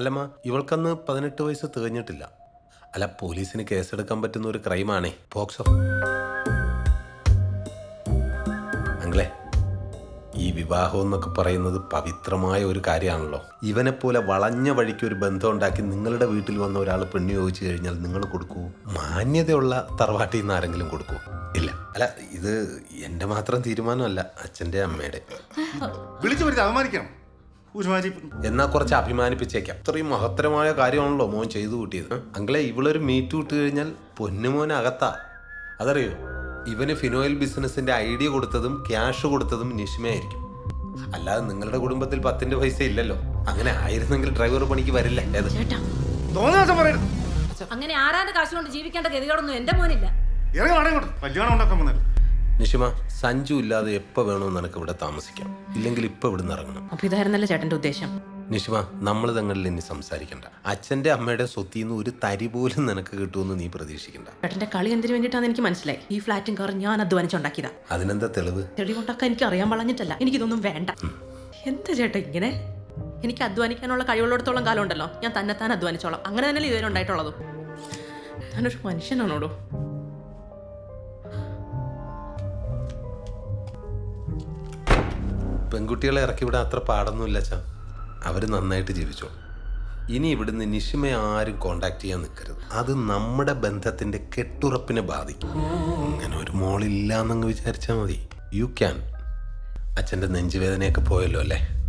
അല്ലമ്മ ഇവൾക്കന്ന് പതിനെട്ട് വയസ്സ് തികഞ്ഞിട്ടില്ല. അല്ല പോലീസിന് കേസെടുക്കാൻ പറ്റുന്ന ഒരു ക്രൈമാണേ. പോക്സോ അങ്ങളേ ഈ വിവാഹം എന്നൊക്കെ പറയുന്നത് പവിത്രമായ ഒരു കാര്യമാണല്ലോ. ഇവനെപ്പോലെ വളഞ്ഞ വഴിക്ക് ഒരു ബന്ധം ഉണ്ടാക്കി നിങ്ങളുടെ വീട്ടിൽ വന്ന ഒരാൾ പെണ്ണു ചോദിച്ചു കഴിഞ്ഞാൽ നിങ്ങൾ കൊടുക്കൂ? മാന്യതയുള്ള തറവാട്ടിൽ നിന്ന് ആരെങ്കിലും കൊടുക്കൂ? ഇല്ല. അല്ല ഇത് എന്റെ മാത്രം തീരുമാനമല്ല അച്ഛന്റെ അമ്മയുടെ. വിളിച്ചു വരുത്തി അവമാനിക്കണം. ഒരുമാതിരി എന്നാ കുറച്ച് അഭിമാനിപ്പിച്ചേക്കാം. അത്രയും മഹത്തരമായ കാര്യമാണല്ലോ മോൻ ചെയ്തു കൂട്ടിയത്. അങ്കിളെ ഇവളൊരു മീറ്റ് വിട്ട് കഴിഞ്ഞാൽ പൊന്നുമോൻ അകത്താ. അതറിയോ? ഇവന് ഫിനോയിൽ ബിസിനസിന്റെ ഐഡിയ കൊടുത്തതും ക്യാഷ് കൊടുത്തതും നിഷ്മയായിരിക്കും. അല്ലാതെ നിങ്ങളുടെ കുടുംബത്തിൽ പത്തിന്റെ പൈസ ഇല്ലല്ലോ. അങ്ങനെ ആയിരുന്നെങ്കിൽ ഡ്രൈവർ പണിക്ക് വരില്ല. ഏത്? അങ്ങനെ ആരാന്റെ കാശ് കൊണ്ട് ജീവിക്കേണ്ട ഗതികളൊന്നും എന്റെ മോനില്ല. കല്യാണം ഉണ്ടാക്കാൻ നിഷിമ സഞ്ജു ഇല്ലാതെ എപ്പോ വേണമെന്ന് നിനക്ക് ഇവിടെ താമസിക്കാം? ഇല്ലെങ്കിൽ ഇപ്പൊ ഇവിടുന്ന് ഇറങ്ങണം. അപ്പൊ ഇതായിരുന്നല്ലേ ചേട്ടന്റെ ഉദ്ദേശം? നിഷിമ നമ്മൾ തങ്ങളിൽ ഇനി സംസാരിക്കണ്ട. അച്ഛന്റെ അമ്മയുടെ സ്വത്തിൽ നിന്ന് ഒരു തരി പോലും നിനക്ക് കിട്ടുമെന്ന് നീ പ്രതീക്ഷിക്കണ്ട. ചേട്ടന്റെ കളി എന്തിനു വേണ്ടിയിട്ടാന്ന് എനിക്ക് മനസ്സിലായി. ഈ ഫ്ലാറ്റും കാറും ഞാൻ അധ്വാനിച്ചുണ്ടാക്കിയതാ. അതിനെന്താ തെളിവ്? തെളിവുണ്ടാക്കാൻ എനിക്ക് അറിയാൻ വളഞ്ഞിട്ടല്ല എനിക്കിതൊന്നും വേണ്ട. എന്താ ചേട്ടാ ഇങ്ങനെ? എനിക്ക് അധ്വാനിക്കാനുള്ള കഴിവുള്ളിടത്തോളം കാലം ഉണ്ടല്ലോ. ഞാൻ തന്നെത്താൻ അധ്വാനിച്ചോളാം. അങ്ങനെ തന്നെയല്ലേ ഇതുവരെ ഉണ്ടായിട്ടുള്ളതും. ഞാനൊരു മനുഷ്യനാണോടോ? പെൺകുട്ടികളെ ഇറക്കി വിടാൻ അത്ര പാടൊന്നുമില്ല അച്ഛാ. അവർ നന്നായിട്ട് ജീവിച്ചു ഇനി ഇവിടുന്ന് നിഷിമയെ ആരും കോണ്ടാക്ട് ചെയ്യാൻ നിൽക്കരുത്. അത് നമ്മുടെ ബന്ധത്തിന്റെ കെട്ടുറപ്പിനെ ബാധിക്കും. അങ്ങനെ ഒരു മോളില്ല എന്നങ്ങ് വിചാരിച്ചാൽ മതി. യു ക്യാൻ അച്ഛന്റെ നെഞ്ചുവേദനയൊക്കെ പോയല്ലോ അല്ലേ?